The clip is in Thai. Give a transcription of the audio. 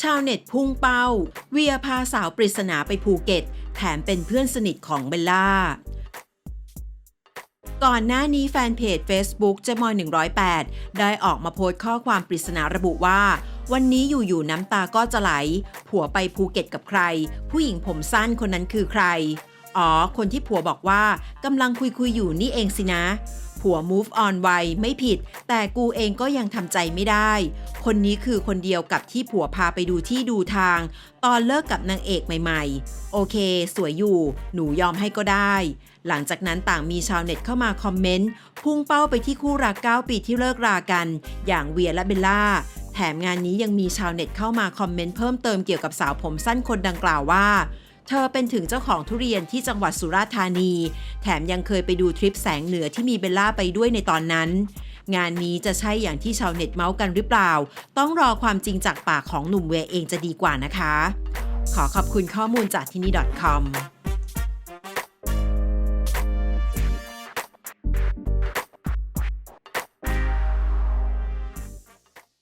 ชาวเน็ตพุ่งเป้า เวียพาสาวปริศนาไปภูเก็ต แถมเป็นเพื่อนสนิทของเบลล่า ก่อนหน้านี้แฟนเพจ Facebook เจมอย108 ได้ออกมาโพสต์ข้อความปริศนาระบุว่า วันนี้อยู่ๆน้ำตาก็จะไหล ผัวไปภูเก็ตกับใคร ผู้หญิงผมสั้นคนนั้นคือใคร อ๋อ คนที่ผัวบอกว่ากำลังคุยคุยๆอยู่นี่เองสินะผัว move on ไวไม่ผิด แต่กูเองก็ยังทำใจไม่ได้ คนนี้คือคนเดียวกับที่ผัวพาไปดูที่ดูทาง ตอนเลิกกับนางเอกใหม่ๆ โอเค สวยอยู่ หนูยอมให้ก็ได้ หลังจากนั้นต่างมีชาวเน็ตเข้ามาคอมเมนต์ พุ่งเป้าไปที่คู่รัก 9 ปีที่เลิกรากัน อย่างเวียและเบลล่าแถมงานนี้ยังมีชาวเน็ตเข้ามาคอมเมนต์เพิ่มเติมเกี่ยวกับสาวผมสั้นคนดังกล่าวว่าเธอเป็นถึงเจ้าของทุเรียนที่จังหวัดสุราษฎร์ธานี แถมยังเคยไปดูทริปแสงเหนือที่มีเบลล่าไปด้วยในตอนนั้น งานนี้จะใช่อย่างที่ชาวเน็ตเมาส์กันหรือเปล่า ต้องรอความจริงจากปากของหนุ่มเวย์เองจะดีกว่านะคะ ขอขอบคุณข้อมูลจากที่นี่ .com